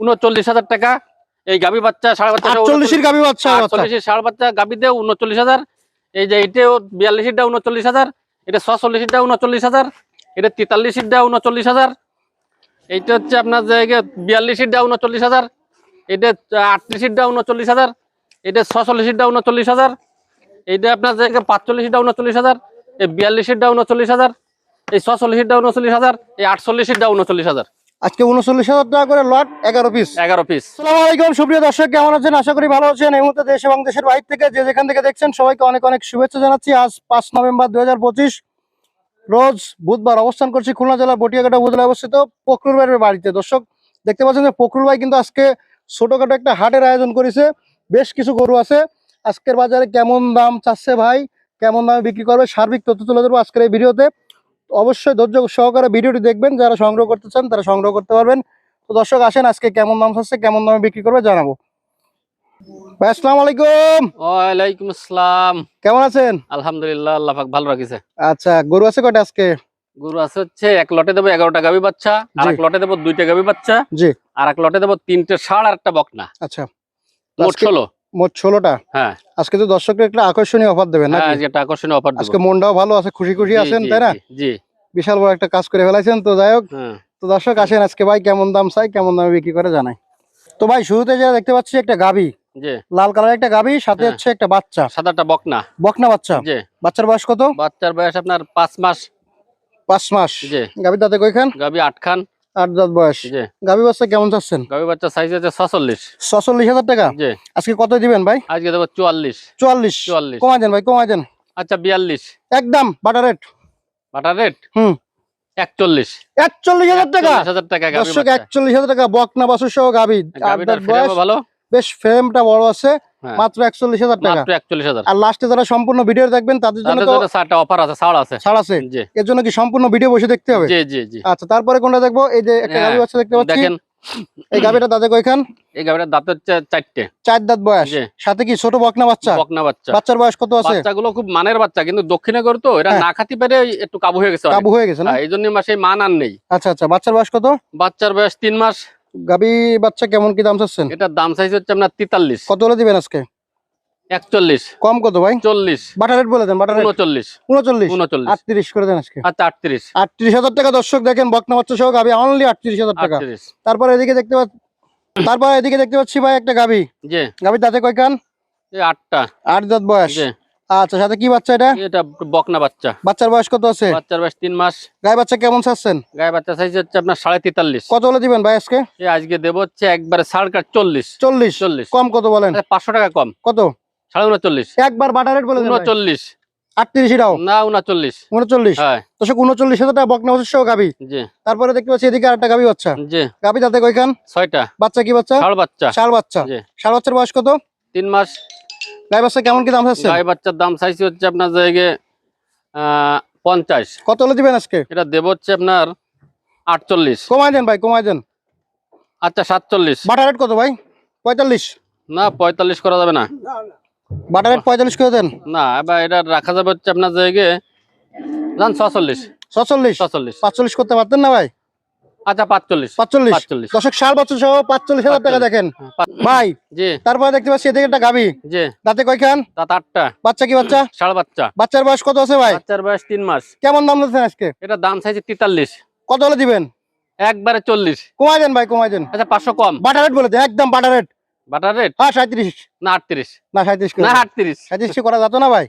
উনচল্লিশ হাজার টাকা এই গাভী বাচ্চা সাড়ে বাচ্চা গাবি বাচ্চা ষাড় বাচ্চা গাভীতে উনচল্লিশ হাজার এই যে এটাও বিয়াল্লিশেরটা উনচল্লিশ হাজার এটা ছচল্লিশেরটা উনচল্লিশ হাজার এটা তেতাল্লিশেরটা উনচল্লিশ হাজার এইটা হচ্ছে আপনার জায়গায় বিয়াল্লিশেরটা উনচল্লিশ হাজার এটা আটত্রিশেরটা উনচল্লিশ হাজার এটা ছচল্লিশেরটা উনচল্লিশ হাজার এইটা আপনার জায়গায় পাঁচচল্লিশেরটা উনচল্লিশ হাজার এই বিয়াল্লিশেরটা উনচল্লিশ হাজার এই ছচল্লিশেরটা উনচল্লিশ হাজার এই আটচল্লিশেরটা উনচল্লিশ হাজার আজকে উনচল্লিশ হাজার টাকা করে লট এগারো পিস এগারো পিস আসসালামু আলাইকুম সুপ্রিয় দর্শক কেমন আছেন? আশা করি ভালো আছেন। এই মুহূর্তে দেশ এবং দেশের বাইরে থেকে যে যেখান থেকে দেখছেন সবাইকে অনেক অনেক শুভেচ্ছা জানাচ্ছি। আজ পাঁচ নভেম্বর দুই হাজার পঁচিশ রোজ বুধবার অবস্থান করছি খুলনা জেলার বটিয়াঘাটা উপজেলায় অবস্থিত পকরুল ভাইয়ের বাড়িতে। দর্শক দেখতে পাচ্ছেন যে পকরুল ভাই কিন্তু আজকে ছোটখাটো একটা হাটের আয়োজন করেছে। বেশ কিছু গরু আছে। আজকের বাজারে কেমন দাম চাচ্ছে ভাই? কেমন দামে বিক্রি করবে? সার্বিক তথ্য তুলে ধরবো আজকের এই ভিডিওতে। অবশ্যই ধৈর্য সহকারে ভিডিওটি দেখবেন যারা সংগ্রহ করতে চান তারা সংগ্রহ করতে পারবেন। তো দর্শক আসেন আজকে কেমন দাম চাচ্ছে কেমন দামে বিক্রি করবে জানাব। ভাই আসসালামু আলাইকুম। ওয়ালাইকুম আসসালাম। কেমন আছেন? আলহামদুলিল্লাহ আল্লাহ পাক ভালো রাখিছে। আচ্ছা গরু আছে কয়টা আজকে? গরু আছে হচ্ছে এক লটে দেবো এগারোটা গাভী বাচ্চা আর এক লটে দেবো দুইটা গাভী বাচ্চা জি। আর এক লটে দেবো তিনটে ষাড় আর একটা বকনা। আচ্ছা। মোট ষোলো। মোট ষোলোটা? হ্যাঁ। আজকে তো দর্শকের একটা আকর্ষণীয় অফার দেবেন হ্যাঁ একটা আকর্ষণীয় অফার আজকে মনটাও ভালো আছে খুশি খুশি আছেন তাই না? জি, বিশাল বড় একটা কাজ করে ফেলাইছেন তো যাই হোক। হ্যাঁ। তো দর্শক আসেন আজকে ভাই কেমন দাম চাই কেমন দামে বিক্রি করে জানাই। তো ভাই শুরুতে যা দেখতে পাচ্ছি একটা গাবি লাল কালার একটা গাবি সাথে। হচ্ছে একটা বাচ্চা। সাদাটা বকনা। বকনা বাচ্চা? বাচ্চার বয়স কত? বাচ্চার বয়স আপনার পাঁচ মাস। পাঁচ মাস। জি। গাবির দাঁতে কয়খান? গাভী আট দাঁত বয়স। গাবি বাচ্চা কেমন চাচ্ছেন? বাচ্চা সাইজ আছে ছচল্লিশ। ছচল্লিশ হাজার টাকা? আজকে কত দিবেন ভাই? আজকে দেবো চুয়াল্লিশ। চুয়াল্লিশ। চুয়াল্লিশ। দেন ভাই দেন। আচ্ছা বিয়াল্লিশ। একদম বাটার রেট বাটার রেট হুম। একচল্লিশ। একচল্লিশ হাজার টাকা? হাজার টাকা একচল্লিশ হাজার টাকা বকনা বাসুর সহ গাবি ভালো? বেশ ফ্রেমটা বড় আছে। মাত্র একচল্লিশ হাজার টাকা। একচল্লিশ হাজার। আর লাস্টে যারা সম্পূর্ণ ভিডিও দেখবেন তাদের জন্য অফার আছে ছাড় আছে। ছাড় আছে। এর জন্য কি সম্পূর্ণ ভিডিও বসে দেখতে হবে? জি জি জি। আচ্ছা তারপরে কোনটা দেখব? এই যে একটা হ্যাঁ, গাবি বাচ্চা দেখতে পাচ্ছি। দেখেন। এই গাবিটা দাদা কয়খান? এই গাভীটার দাঁত হচ্ছে চারটে। চার দাঁত বয়স। সাথে কি ছোট বকনা বাচ্চা? বকনা বাচ্চা। বাচ্চার বয়স কত আছে? বাচ্চাগুলো খুব মানের বাচ্চা কিন্তু দক্ষিণে গড় তো এরা হ্যাঁ। না খাতি পেরে একটু কাবু হয়ে গেছে কাবু হয়ে গেছে না? হ্যাঁ, এই জন্য মাসে মান আর নেই। আচ্ছা আচ্ছা বাচ্চার বয়স কত? বাচ্চার বয়স তিন মাস। গাবি বাচ্চা কেমন কি দাম চাচ্ছেন? এটার দাম চাইছে হচ্ছে আপনার তেতাল্লিশ। কত হলে দিবেন আজকে? একচল্লিশ। কম কত ভাই? চল্লিশ। বাটার রেট বলে দেন বাটার উনচল্লিশ। উনচল্লিশ? উনচল্লিশ। আটত্রিশ করে দেন আজকে। আচ্ছা আটত্রিশ। আটত্রিশ হাজার টাকা দর্শক দেখেন বকনা বাচ্চা সহ গাবি অনলি আটত্রিশ হাজার টাকা। তারপরে এদিকে দেখতে পাচ্ছি তারপরে এদিকে দেখতে পাচ্ছি ভাই একটা গাবি। জি। গাবির দাঁতে কয় কান? আটটা। আট দাঁত বয়স। আচ্ছা সাথে কি বাচ্চা এটা? এটা বকনা বাচ্চা। বাচ্চার বয়স কত আছে? বাচ্চার বয়স তিন মাস। গায়ে বাচ্চা কেমন চাচ্ছেন? গায়ে বাচ্চা চাইছে হচ্ছে আপনার সাড়ে তেতাল্লিশ। কত হলে দিবেন ভাই আজকে? আজকে দেবো হচ্ছে একবারে সাড়ে চল্লিশ। চল্লিশ? চল্লিশ। কম কত বলেন? পাঁচশো টাকা কম। কত? সাড়ে উনচল্লিশ। একবার বাটার রেট বলে উনচল্লিশ। না উনচল্লিশ। উনচল্লিশ? হ্যাঁ। উনচল্লিশ হাজার টাকা বকনা বাচ্চা সহ গাবি। জি। তারপরে দেখতে পাচ্ছি এদিকে আরেকটা গাবি বাচ্চা। জি। গাবি দাঁতে কয়খান? ছয়টা। বাচ্চা কি বাচ্চা? ষাড় বাচ্চা। ষাড় বাচ্চা। ষাড় বাচ্চার বয়স কত? তিন মাস। গায়ে বাচ্চা কেমন কি দাম চাচ্ছেন? গায়ে বাচ্চার দাম চাইছে হচ্ছে আপনার জায়গায় পঞ্চাশ। কত হলে দিবেন আজকে? এটা দেবো হচ্ছে আপনার আটচল্লিশ। কমাই দেন ভাই কমাই দেন। আচ্ছা সাতচল্লিশ। বাটার রেট কত ভাই? পঁয়তাল্লিশ। না পঁয়তাল্লিশ করা যাবে না। বাটার রেট পঁয়তাল্লিশ করে দেন। না এবার এটা রাখা যাবে হচ্ছে আপনার জায়গায় জান ছচল্লিশ। ছচল্লিশ। ছচল্লিশ। পাঁচচল্লিশ করতে পারতেন না ভাই? আচ্ছা পাঁচচল্লিশ। পাঁচচল্লিশ। পাঁচচল্লিশ। দর্শক ষাট বছর সহ পাঁচচল্লিশ হাজার টাকা দেখেন। হ্যাঁ, ভাই জি। তারপরে দেখতে পাচ্ছি এদিকে একটা জি। কয়খান? আটটা। বাচ্চা কি বাচ্চা? ষাড় বাচ্চা। বাচ্চার বয়স কত আছে ভাই? বাচ্চার বয়স তিন মাস। কেমন দাম দিচ্ছেন আজকে? এটা দাম চাইছে তেতাল্লিশ। কত হলে দিবেন? একবারে চল্লিশ। কমাই দেন ভাই কমাই দেন। আচ্ছা পাঁচশো কম। বাটার রেট বলে দেন একদম বাটার রেট। Butter rate? হ্যাঁ সাঁত্রিশ। না আটত্রিশ। না সাঁত্রিশ না আটত্রিশ। সাঁত্রিশ করা যেত না ভাই?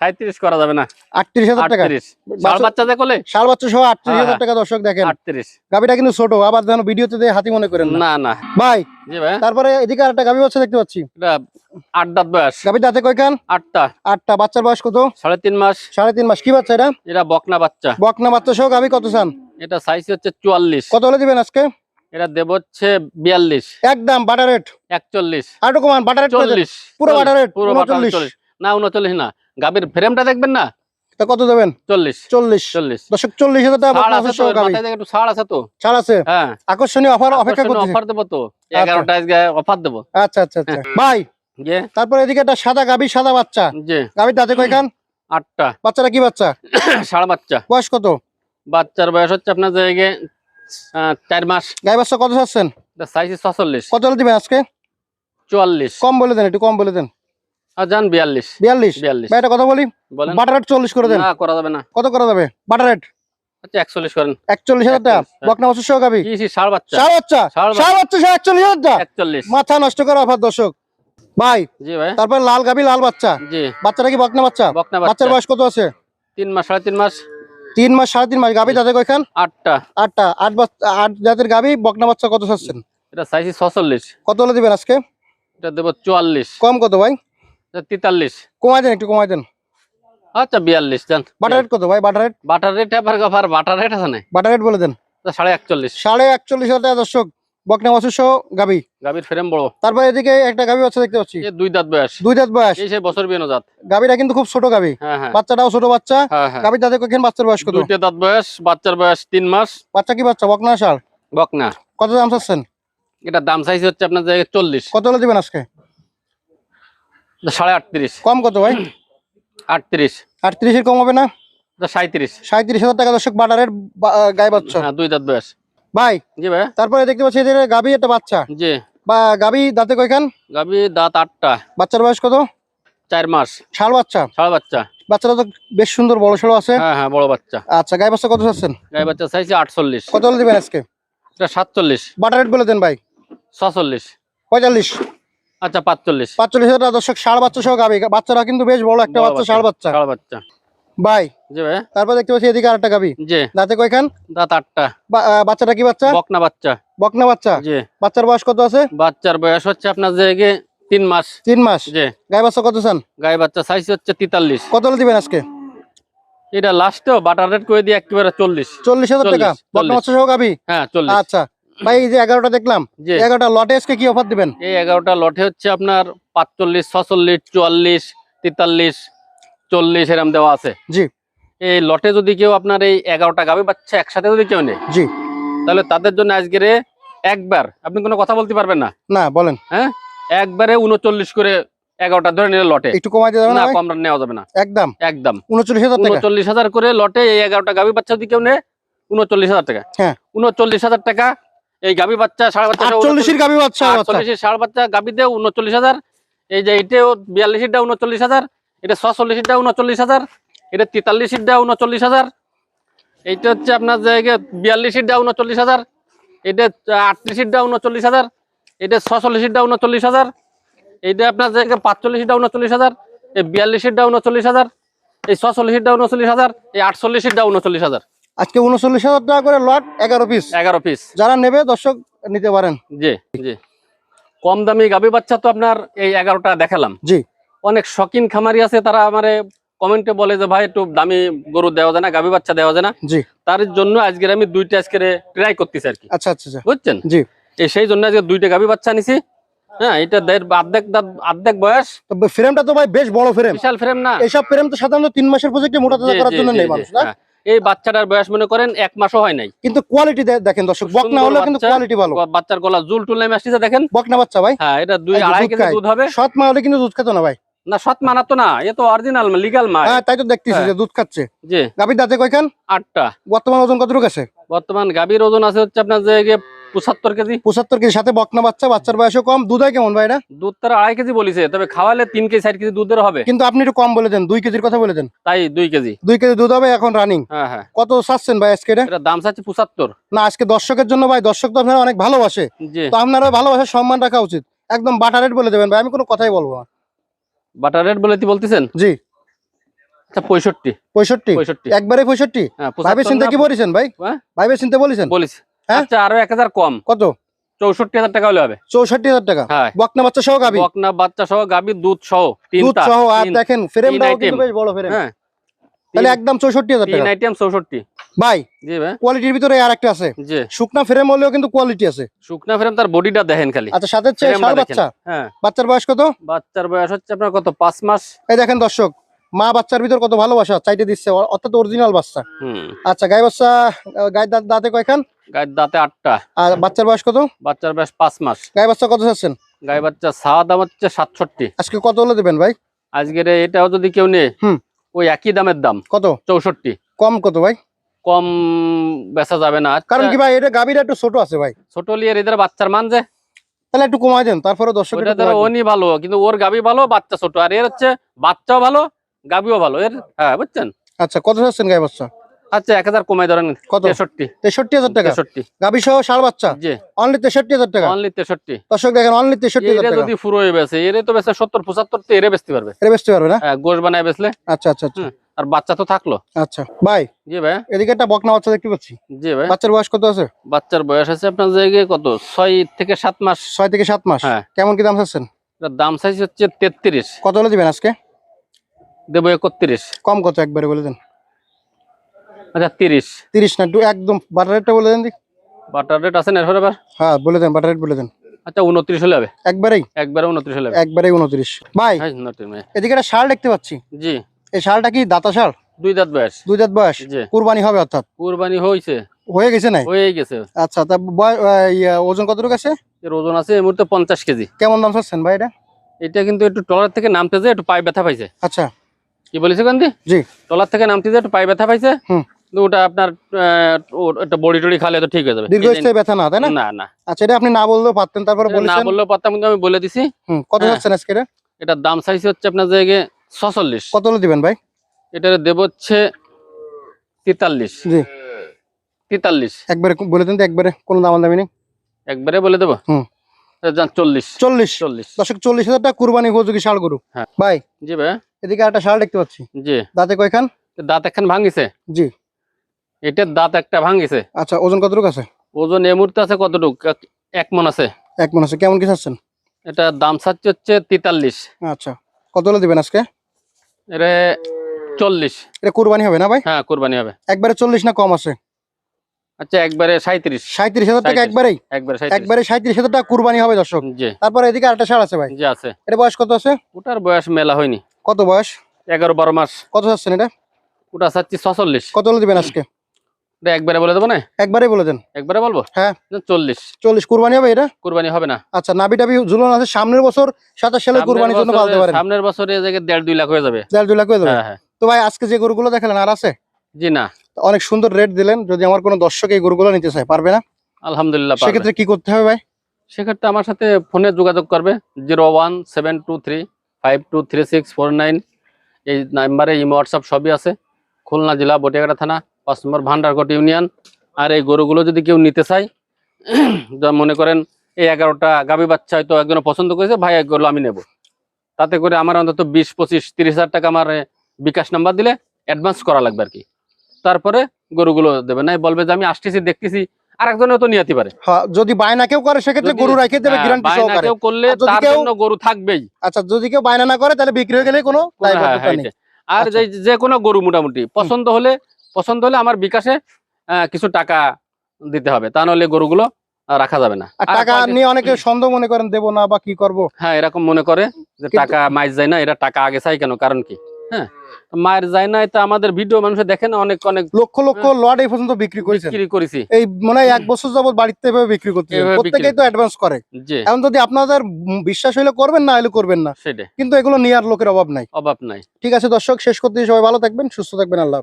সাঁত্রিশ করা যাবে না। টাকা। আটত্রিশ। ষাড় বাচ্চা যে কোলে? ষাট বছর সহ হ্যাঁ, হ্যাঁ। টাকা দর্শক দেখেন। আটত্রিশ। গাবিটা কিন্তু ছোট আবার যেন ভিডিওতে দিয়ে হাতি মনে করেন না। না ভাই জি ভাই। তারপরে এদিকে আরেকটা গাবি বাচ্চা দেখতে পাচ্ছি। এটা আট দাঁত বয়স। গাবি দাঁতে কয়খান? আটটা। আটটা। বাচ্চার বয়স কত? সাড়ে তিন মাস। সাড়ে তিন মাস। কি বাচ্চা এটা? এটা বকনা বাচ্চা। বকনা বাচ্চা সহ গাবি কত চান? এটা সাইজ হচ্ছে চুয়াল্লিশ। কত হলে দিবেন আজকে? এটা দেব হচ্ছে বিয়াল্লিশ। একদম বাটার রেট একচল্লিশ। আর কমান বাটার রেট চল্লিশ। পুরো বাটার রেট পুরো বাটা উনচল্লিশ। চল্লিশ। না উনচল্লিশ না। গাভীর ফ্রেমটা দেখবেন না? কত দেবেন? চল্লিশ। চল্লিশ। চল্লিশ। চল্লিশ হাজার টাকা ছাড় আছে একটু ছাড় তো। ছাড় হ্যাঁ। আকর্ষণীয় অফার অপেক্ষা অফার দেবো তো। আচ্ছা। এগারোটা অফার দেবো। আচ্ছা আচ্ছা আচ্ছা। ভাই তারপরে এদিকে একটা সাদা গাবি সাদা বাচ্চা। যে গাবির দাঁতে কয়খান? আটটা। বাচ্চাটা কি বাচ্চা? ষাড় বাচ্চা। বয়স কত? বাচ্চার বয়স হচ্ছে আপনার জায়গায় চার মাস। গাই বাচ্চা কত চাচ্ছেন? ছচল্লিশ। কত দিবেন আজকে? চুয়াল্লিশ। কম বলে দেন একটু কম বলে দেন। ভাই এটা কথা বলি? বাটার রেট করে দেন। না করা যাবে না। কত করা যাবে? বাটার রেট আচ্ছা করেন। টাকা। হ্যাঁ। বকনা বছর সহ গাবি? কি বাচ্চা। বাচ্চা? বাচ্চা। টাকা? মাথা নষ্ট করা অফার দর্শক। ভাই জি ভাই। তারপর লাল গাবি লাল বাচ্চা। জি। বাচ্চাটা কি বকনা বাচ্চা? বকনা বাচ্চার বয়স কত আছে? তিন মাস সাড়ে তিন মাস। তিন মাস সাড়ে তিন মাস। গাবি দাঁতে কয়খান? আটটা। আটটা। আট আট জাতের গাবি বকনা বাচ্চা কত চাচ্ছেন? এটা সাইজ ছচল্লিশ। কত হলে দিবেন আজকে? এটা দেবো চুয়াল্লিশ। কম কত ভাই? তেতাল্লিশ। কমাই দেন একটু কমাই দেন। আচ্ছা বিয়াল্লিশ যান বাটার রেট কত ভাই? Butter rate? বাটার রেট এবার গফার বাটার রেট আছে না? বাটার রেট বলে দেন। এটা সাড়ে একচল্লিশ। সাড়ে একচল্লিশ হাজার টাকা দর্শক। বকনা বছর সহ গাবি। গাভীর ফ্রেম বড়। তারপর এদিকে একটা গাবি বাচ্চা দেখতে পাচ্ছি। দুই দাঁত বয়স। দুই দাঁত বয়স। এই সে বছর বিয়ে জাত। গাবিটা কিন্তু খুব ছোট গাবি। হ্যাঁ হ্যাঁ। বাচ্চাটাও ছোট বাচ্চা। হ্যাঁ গাবির দাঁতে কখন বাচ্চার বয়স কত? দুইটা দাঁত বয়স বাচ্চার বয়স তিন মাস। বাচ্চা কি বাচ্চা? বকনা সার বকনা। কত দাম চাচ্ছেন? এটা দাম চাইছে হচ্ছে আপনার জায়গায় চল্লিশ। কত হলে দিবেন আজকে? সাড়ে আটত্রিশ। কম কত ভাই? আটত্রিশ। আটত্রিশের কম হবে না? সাঁত্রিশ সাঁত্রিশ হাজার টাকা দর্শক বাটারের গায়ে বাচ্চা হ্যাঁ দুই দাঁত বয়স। ভাই জি ভাই। তারপরে দেখতে পাচ্ছি এদের গাবি একটা বাচ্চা। জি। বা গাবি দাঁতে কয়খান? গাভী দাঁত আটটা। বাচ্চার বয়স কত? চার মাস। ষাড় বাচ্চা? সাড়ে বাচ্চা। বাচ্চাটা তো বেশ সুন্দর বড় সড়ো আছে। হ্যাঁ হ্যাঁ বড় বাচ্চা। আচ্ছা গায়ে বাচ্চা কত চাচ্ছেন? গাই বাচ্চা চাইছে আটচল্লিশ। কত দিবেন আজকে? এটা সাতচল্লিশ। বাটার রেট বলে দেন ভাই। ছচল্লিশ। পঁয়তাল্লিশ। আচ্ছা পাঁচচল্লিশ। পাঁচচল্লিশ হাজার টাকা দর্শক ষাড় বাচ্চা সহ গাবি বাচ্চারা কিন্তু বেশ বড় একটা বাচ্চা ষাড় বাচ্চা। ষাড় বাচ্চা। ভাই জি ভাই। তারপর দেখতে পাচ্ছি এদিকে আরেকটা গাবি জি। দাঁতে কয়খান? দাঁত আটটা। বাচ্চাটা কি বাচ্চা? বকনা বাচ্চা। বকনা বাচ্চা? জি। বাচ্চার বয়স কত আছে? বাচ্চার বয়স হচ্ছে আপনার জায়গায় তিন মাস। তিন মাস? জি। গায়ে বাচ্চা কত চান? গাই বাচ্চা সাইজ হচ্ছে তেতাল্লিশ। কত দিবেন আজকে? এটা লাস্টেও বাটার রেট করে দিয়ে একেবারে চল্লিশ। চল্লিশ হাজার টাকা। বকনা বাচ্চা সহ গাবি হ্যাঁ চল্লিশ। আচ্ছা। ভাই এই যে এগারোটা দেখলাম জি। এগারোটা লটে আজকে কি অফার দিবেন? এই এগারোটা লটে হচ্ছে আপনার পাঁচচল্লিশ ছচল্লিশ চুয়াল্লিশ তেতাল্লিশ চল্লিশ এরম দেওয়া আছে। জি। এই লটে যদি কেউ আপনার এই এগারোটা গাবে বাচ্চা একসাথে যদি কেউ নেই জি। তাহলে তাদের জন্য আজকের একবার আপনি কোনো কথা বলতে পারবেন না। না বলেন। হ্যাঁ? একবারে উনচল্লিশ করে এগারোটা ধরে নিলে লটে। একটু কমাই দিয়ে না ভাই? নেওয়া যাবে না। একদম। একদম। উনচল্লিশ হাজার টাকা। উনচল্লিশ হাজার করে লটে এই এগারোটা গাভী বাচ্চা যদি কেউ নেয় উনচল্লিশ হাজার টাকা। হ্যাঁ। উনচল্লিশ হাজার টাকা এই গাভী বাচ্চা সাড়ে বাচ্চা আটচল্লিশের গাবি বাচ্চা আটচল্লিশের ষাড় বাচ্চা গাভীতে উনচল্লিশ হাজার এই যে এটাও বিয়াল্লিশেরটা উনচল্লিশ হাজার এটা ছচল্লিশেরটা উনচল্লিশ হাজার এটা তেতাল্লিশেরটা উনচল্লিশ হাজার এইটা হচ্ছে আপনার জায়গায় বিয়াল্লিশেরটা উনচল্লিশ হাজার এটা আটত্রিশেরটা উনচল্লিশ হাজার এটা ছচল্লিশেরটা উনচল্লিশ হাজার এইটা আপনার জায়গায় পাঁচচল্লিশটা উনচল্লিশ হাজার এই বিয়াল্লিশেরটা উনচল্লিশ হাজার এই ছচল্লিশেরটা উনচল্লিশ হাজার এই আটচল্লিশেরটা উনচল্লিশ হাজার আজকে উনচল্লিশ হাজার টাকা করে লট এগারো পিস এগারো পিস যারা নেবে দর্শক নিতে পারেন। জি জি। কম দামি গাভী বাচ্চা তো আপনার এই এগারোটা দেখালাম। জি। অনেক শখিন খামারি আছে তারা আমারে কমেন্টে বলে যে ভাই একটু দামি গরু দেওয়া যায় না গাভী বাচ্চা দেওয়া যায় না। জি। তার জন্য আজকে আমি দুইটা আজকের ট্রাই করতেছি আর কি। আচ্ছা আচ্ছা আচ্ছা। বুঝছেন? জি। এই সেই জন্য আজকে দুইটা গাভী বাচ্চা নিছি হ্যাঁ এটা দেড় অর্ধেক বয়স। ফ্রেমটা তো ভাই বেশ বড় ফ্রেম বিশাল ফ্রেম না। এইসব ফ্রেম তো সাধারণত তিন মাসের প্রজেক্টে মোটা তাজা করার জন্য নেই মানুষ না? হ্যাঁ। এই বাচ্চাটার বয়স মনে করেন এক মাসও হয় নাই। কিন্তু কোয়ালিটি দেখেন দর্শক বকনা হলো কিন্তু কোয়ালিটি ভালো। বাচ্চার গলা জুল টুল নেমে আসছে দেখেন। বকনা বাচ্চা ভাই। হ্যাঁ এটা দুই আড়াই কেজি। দুধ হবে। সৎ মা হলে কিন্তু দুধ খেত না ভাই। না সৎ মানাতো না এ তো অরিজিনাল লিগাল মা। হ্যাঁ তাই তো দেখতেছি হ্যাঁ। যে দুধ খাচ্ছে। জি। গাভীর দাঁতে কয়খান? আটটা। বর্তমান ওজন কতটুকু আছে? বর্তমান গাভীর ওজন আছে হচ্ছে আপনার যে পঁচাত্তর কেজি? পঁচাত্তর কেজি সাথে বকনা বাচ্চা বাচ্চার বয়সও কম। দুধ হয় কেমন ভাই এটা দুধ তারা আড়াই কেজি বলিছে তবে খাওয়ালে কেজি চার কেজি দুধের হবে। কিন্তু আপনি একটু কম বলে দেন দুই কেজির কথা বলে দেন। তাই দুই কেজি। দুই কেজি দুধ হবে এখন রানিং হ্যাঁ হ্যাঁ। কত চাচ্ছেন ভাই আজকে এটা? এটা দাম চাচ্ছে পঁচাত্তর। না আজকে দর্শকের জন্য ভাই দর্শক তো আপনারা অনেক ভালোবাসে। তো আপনারা ভালোবাসার সম্মান রাখা উচিত। একদম বাটার রেট বলে দেবেন ভাই আমি কোনো কথাই বলব না। বাটার রেট বলে বলতেছেন? জি। আচ্ছা পঁয়ষট্টি। পঁয়ষট্টি? পঁয়ষট্টি। একবারে পঁয়ষট্টি? হ্যাঁ ভাইবে 75 চিন্তা কি বলেছেন ভাই? ভাইবে চিন্তা বলেছেন? বলিস হ্যাঁ? আচ্ছা আরও এক হাজার কম। কত? চৌষট্টি হাজার টাকা হলে হবে। চৌষট্টি হাজার টাকা? হ্যাঁ। বকনা বাচ্চা সহ গাবি বকনা বাচ্চা সহ গাভীর দুধ সহ দুধ সহ আর দেখেন ফ্রেমটাও কিন্তু বেশ বড় ফ্রেম হ্যাঁ। তাহলে একদম চৌষট্টি হাজার টাকা। আইটেম চৌষট্টি। ভাই জি ভাই। কোয়ালিটির ভিতরে আর একটা আছে। জি। শুকনা ফ্রেম হলেও কিন্তু কোয়ালিটি আছে। শুকনা ফ্রেম তার বডিটা দেখেন খালি। আচ্ছা সাথে বাচ্চা? হ্যাঁ। বাচ্চার বয়স কত? বাচ্চার বয়স হচ্ছে আপনার কত? পাঁচ মাস। এই দেখেন দর্শক মা বাচ্চার ভিতর কত ভালোবাসা চাইতে দিচ্ছে অর্থাৎ অরিজিনাল বাচ্চা। আচ্ছা গাই বাচ্চা গায়ের দাঁত দাঁতে কয়খান? গায়ের দাঁতে আটটা। আর বাচ্চার বয়স কত? বাচ্চার বয়স পাঁচ মাস। গাই বাচ্চা কত চাচ্ছেন? গায়ে বাচ্চা ছাওয়া দাম হচ্ছে সাতষট্টি। আজকে কত হলে দেবেন ভাই? আজকের এটাও যদি কেউ হুম। ওই একই দামের দাম কত? চৌষট্টি। কম কত ভাই? কম বেচা যাবে না। কারণ কি ভাই এটা গাভীটা একটু ছোট আছে ভাই। ছোট লিয়ে এদের বাচ্চার মান যে? তাহলে একটু কমাই দেন তারপরে দর্শক ওনি ভালো কিন্তু ওর গাবি ভালো বাচ্চা ছোট। আর এর হচ্ছে বাচ্চাও ভালো গাবিও ভালো এর? হ্যাঁ বুঝছেন? আচ্ছা কত চাচ্ছেন গাই বাচ্চা? আচ্ছা এক হাজার কমাই ধরেন কত? তেষট্টি। তেষট্টি হাজার টাকা? তেষট্টি। গাভী সহ ষাড় বাচ্চা? জি। অনলি তেষট্টি হাজার টাকা? অনলি তেষট্টি। দর্শক দেখেন অনলি তেষট্টি হাজার এরে যদি পুরো বেছে এরে তো বেছে সত্তর পঁচাত্তর তো এরে বেচতে পারবে। এটা বেচতে পারবে না? হ্যাঁ, গোশ বানায় বেচলে। আচ্ছা আচ্ছা আচ্ছা। আর বাচ্চা তো থাকল। আচ্ছা ভাই জি ভাই। এদিকে একটা বকনা বাচ্চা দেখতে পাচ্ছি। জি ভাই। বাচ্চার বয়স কত আছে? বাচ্চার বয়স আছে আপনার জায়গায় কত? ছয় থেকে সাত মাস। ছয় থেকে সাত মাস। হ্যাঁ। কেমন কি দাম চাচ্ছেন? দাম চাইছে হচ্ছে তেত্রিশ। কত হলে দিবেন আজকে? দেবো একত্রিশ। কম কত একবারে বলে দেন? আচ্ছা তিরিশ। তিরিশ না একদম বাটার রেটটা বলে দেন বাটার রেট আছে না এরপর আবার? হ্যাঁ বলে দেন বাটার রেট বলে দেন। আচ্ছা উনত্রিশ হলে হবে। একবারেই? একবারে উনত্রিশ হলে একবারেই উনত্রিশ। ভাই। এদিকে একটা শাল দেখতে পাচ্ছি। জি। এই শালটা কি দাতা শাল? দুই দাঁত বয়স। দুই দাঁত বয়স? কুরবানি হবে অর্থাৎ? কুরবানি হয়েছে। হয়ে গেছে নাই? হয়ে গেছে। আচ্ছা তা ওজন কতটুকু আছে? এর ওজন আছে এই মুহূর্তে পঞ্চাশ কেজি। কেমন দাম চাচ্ছেন ভাই এটা? এটা কিন্তু একটু টলার থেকে নামতে যে একটু পায়ে ব্যথা পাইছে। আচ্ছা। কি বলেছে কান্দি জি। টলার থেকে নামতে একটু পায়ে ব্যথা পাইছে? হুম। ওটা আপনার একটা বডি টডি খালে তো ঠিক হয়ে যাবে। দীর্ঘস্থায়ী ব্যথা না তাই না? না না। আচ্ছা এটা আপনি না বললেও পারতেন তারপরে এটা না বলেছেন? বললেও পারতাম কিন্তু আমি বলে দিছি। কত হ্যাঁ। চাচ্ছেন আজকে এটা? এটার দাম সাইজ হচ্ছে আপনার জায়গায় ছচল্লিশ। কত হলে দিবেন ভাই? এটার দেব হচ্ছে তেতাল্লিশ। জি। তেতাল্লিশ। একবারে কো- বলে দেন তো একবারে কোনো দাম দামি নেই। একবারে বলে দেবো? হুম। চল্লিশ। চল্লিশ। চল্লিশ। দর্শক চল্লিশ হাজার টাকা কুরবানি উপযোগী শাল গরু। হ্যাঁ। ভাই। জি ভাই। এদিকে একটা শাল দেখতে পাচ্ছি। জি। দাঁতে কয়খান? দাঁত একখান ভাঙিছে। জি। এটার দাঁত একটা ভাঙিছে। আচ্ছা ওজন কতটুকু আছে? ওজন এই মুহূর্তে আছে কতটুক? এক- মন আছে। এক মন আছে। কেমন কি চাচ্ছেন? এটা দাম চাচ্ছে হচ্ছে তেতাল্লিশ। আচ্ছা। কত হলে দিবেন আজকে? এটা চল্লিশ। এটা কুরবানি হবে না ভাই? হ্যাঁ কোরবানি হবে। একবারে চল্লিশ না কম আছে? আচ্ছা একবারে সাঁত্রিশ সাঁত্রিশ হাজার টাকা একবারেই? একবারে একবারে সাঁত্রিশ হাজার টাকা কুরবানি হবে দর্শক। জি। তারপরে এদিকে আরেকটা শাল আছে ভাই। জি আছে। এটা বয়স কত আছে? ওটার বয়স মেলা হয়নি। কত বয়স? এগারো বারো মাস। কত চাচ্ছেন এটা? ওটা চাচ্ছি ছচল্লিশ। কত হলে দিবেন আজকে? একবারে বলে দেবো না? একবারেই বলে দেন। একবারে বলব? হ্যাঁ। চল্লিশ। চল্লিশ। কুরবানি হবে এটা? কোরবানি হবে না। আচ্ছা নাবি টাবি ঝুলন আছে। সামনের বছর সাতাশ সালে কুরবানির জন্য পালতে বছরে- পারেন। সামনের বছরে দেড় দুই লাখ হয়ে যাবে। দেড় দুই লাখ হয়ে যাবে? হ্যাঁ হ্যাঁ। তো ভাই আজকে যে গরুগুলো দেখালেন আর আছে? জি না। তো অনেক সুন্দর রেট দিলেন। যদি আমার কোনো দর্শক এই গরুগুলো নিতে চায় পারবে না? আলহামদুলিল্লাহ সেক্ষেত্রে কি করতে হবে ভাই? সেক্ষেত্রে আমার সাথে ফোনে যোগাযোগ করবে zero one seven two three five two three six four nine. এই নাম্বারে ইমো, হোয়াটসঅ্যাপ সবই আছে। খুলনা জেলা বটিয়াঘাটা থানা, পাঁচ নম্বর ভান্ডারকোট ইউনিয়ন। আর এই গরুগুলো যদি কেউ নিতে চায়, যা মনে করেন এই এগারোটা গাভী বাচ্চা হয়তো একজন পছন্দ করেছে, ভাই এগুলো আমি নেব। তাতে করে আমার অন্তত বিশ, পঁচিশ, তিরিশ হাজার টাকা আমার বিকাশ নাম্বার দিলে অ্যাডভান্স করা লাগবে আর কি। তারপরে গরুগুলো দেবে। না বলবে যে আমি আসতেছি, দেখতেছি আর তো পারে। যদি বায়না কেউ করে সেক্ষেত্রে গরু রেখে দেবে গ্যারান্টি সহকারে। কেউ করলে তার জন্য গরু থাকবেই। আচ্ছা যদি কেউ বায়না না করে তাহলে বিক্রি হয়ে গেলে কোনো হ্যাঁ, হ্যাঁ, এটা। আর আচ্ছা। যে কোনো গরু মোটামুটি পছন্দ হলে পছন্দ হলে আমার বিকাশে আহ, কিছু টাকা দিতে হবে। তা নাহলে গরুগুলো রাখা যাবে না। টাকা নিয়ে অনেকে সন্দেহ মনে করেন দেবো না বা কি করব? হ্যাঁ এরকম মনে করে যে টাকা মাইর যায় না এরা টাকা আগে চাই কেন? কারণ কি? হ্যাঁ মায়ের যায় না এটা আমাদের ভিডিও মানুষে দেখেন অনেক অনেক লক্ষ লক্ষ লট এই পর্যন্ত বিক্রি করেছেন। বিক্রি করেছি। এই মানে এক বছর যাবত বাড়িতে এভাবে বিক্রি করতে প্রত্যেকেই তো অ্যাডভান্স করে। এখন যদি আপনাদের বিশ্বাস হইলে করবেন না হলে করবেন না। কিন্তু এগুলো নেওয়ার লোকের অভাব নাই। অভাব নাই। ঠিক আছে দর্শক শেষ করতে সবাই ভালো থাকবেন সুস্থ থাকবেন আল্লাহ।